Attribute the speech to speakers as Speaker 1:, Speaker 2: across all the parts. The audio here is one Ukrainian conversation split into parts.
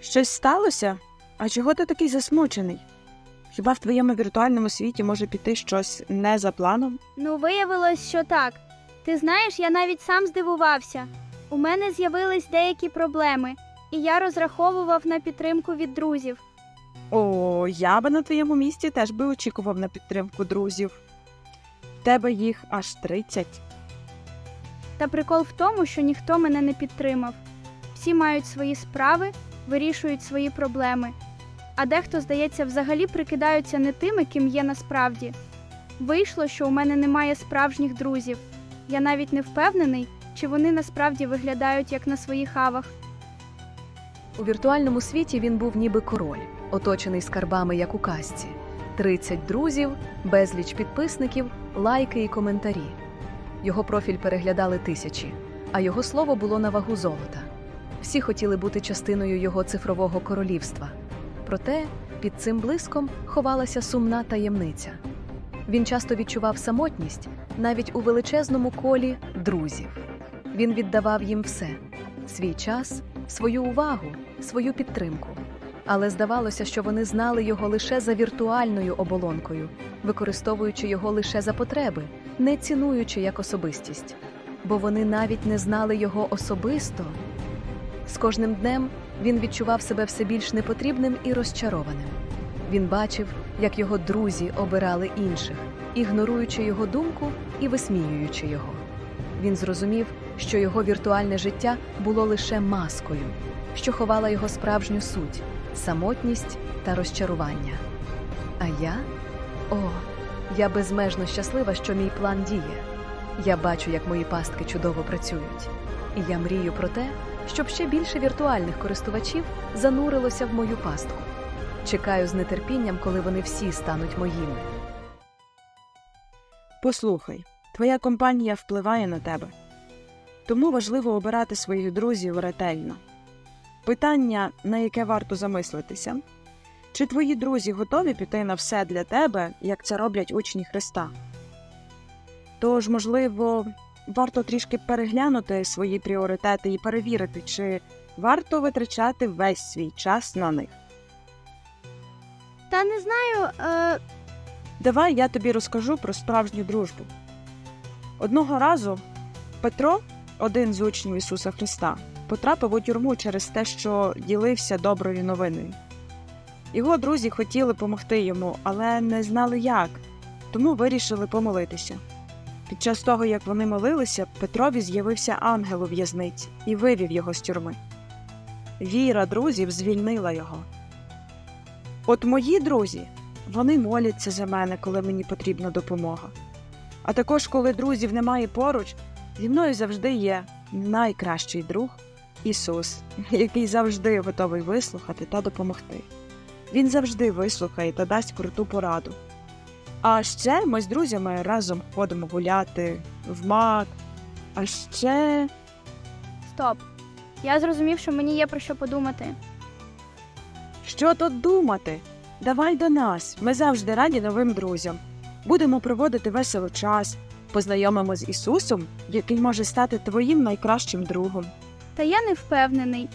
Speaker 1: Щось сталося? А чого ти такий засмучений? Хіба в твоєму віртуальному світі може піти щось не за планом?
Speaker 2: Ну, виявилось, що так. Ти знаєш, я навіть сам здивувався. У мене з'явились деякі проблеми, і я розраховував на підтримку від друзів.
Speaker 1: О, я би на твоєму місці теж би очікував на підтримку друзів. В тебе їх аж 30.
Speaker 2: Та прикол в тому, що ніхто мене не підтримав. Всі мають свої справи, вирішують свої проблеми. А дехто, здається, взагалі прикидаються не тими, ким є насправді. Вийшло, що у мене немає справжніх друзів. Я навіть не впевнений, чи вони насправді виглядають як на своїх авах.
Speaker 3: У віртуальному світі він був ніби король, оточений скарбами, як у казці. 30 друзів, безліч підписників, лайки і коментарі. Його профіль переглядали тисячі, а його слово було на вагу золота. Всі хотіли бути частиною його цифрового королівства. Проте під цим блиском ховалася сумна таємниця. Він часто відчував самотність навіть у величезному колі друзів. Він віддавав їм все свій час, свою увагу, свою підтримку. Але здавалося, що вони знали його лише за віртуальною оболонкою, використовуючи його лише за потреби, не цінуючи як особистість. Бо вони навіть не знали його особисто. З кожним днем він відчував себе все більш непотрібним і розчарованим. Він бачив, як його друзі обирали інших, ігноруючи його думку і висміюючи його. Він зрозумів, що його віртуальне життя було лише маскою, що ховала його справжню суть самотність та розчарування. А я? О, я безмежно щаслива, що мій план діє. Я бачу, як мої пастки чудово працюють. І я мрію про те, щоб ще більше віртуальних користувачів занурилося в мою пастку. Чекаю з нетерпінням, коли вони всі стануть моїми.
Speaker 1: Послухай, твоя компанія впливає на тебе. Тому важливо обирати своїх друзів ретельно. Питання, на яке варто замислитися, чи твої друзі готові піти на все для тебе, як це роблять учні Христа? Тож, можливо, варто трішки переглянути свої пріоритети і перевірити, чи варто витрачати весь свій час на них.
Speaker 2: Та не знаю, е,
Speaker 1: Давай я тобі розкажу про справжню дружбу. Одного разу Петро, один з учнів Ісуса Христа, потрапив у тюрму через те, що ділився доброю новиною. Його друзі хотіли допомогти йому, але не знали як, тому вирішили помолитися. Під час того, як вони молилися, Петрові з'явився ангел у в'язниці і вивів його з тюрми. Віра друзів звільнила його. От мої друзі вони моляться за мене, коли мені потрібна допомога. А також, коли друзів немає поруч, зі мною завжди є найкращий друг Ісус, який завжди готовий вислухати та допомогти. Він завжди вислухає та дасть круту пораду. А ще ми з друзями разом ходимо гуляти в мак. А ще
Speaker 2: стоп. Я зрозумів, що мені є про що подумати.
Speaker 1: що тут думати? Давай до нас. Ми завжди раді новим друзям. Будемо проводити весело час, познайомимо з Ісусом, який може стати твоїм найкращим другом.
Speaker 2: Та я не впевнений.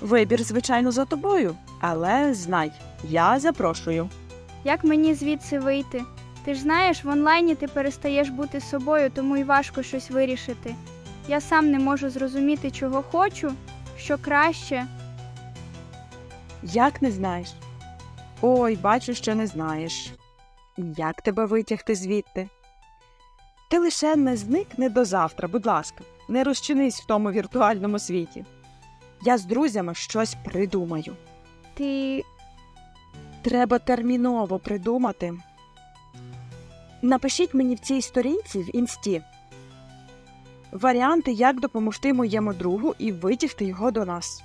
Speaker 1: Вибір, звичайно, за тобою, але знай, я запрошую.
Speaker 2: Як мені звідси вийти? Ти ж знаєш, в онлайні ти перестаєш бути собою, тому й важко щось вирішити. Я сам не можу зрозуміти, чого хочу, що краще.
Speaker 1: Як не знаєш? Ой, бачу, що не знаєш. Як тебе витягти звідти? Ти лише не зникни до завтра, будь ласка, не розчинись в тому віртуальному світі. Я з друзями щось придумаю.
Speaker 2: Ти
Speaker 1: Треба терміново придумати. Напишіть мені в цій сторінці в інсті варіанти, як допомогти моєму другу і витягти його до нас.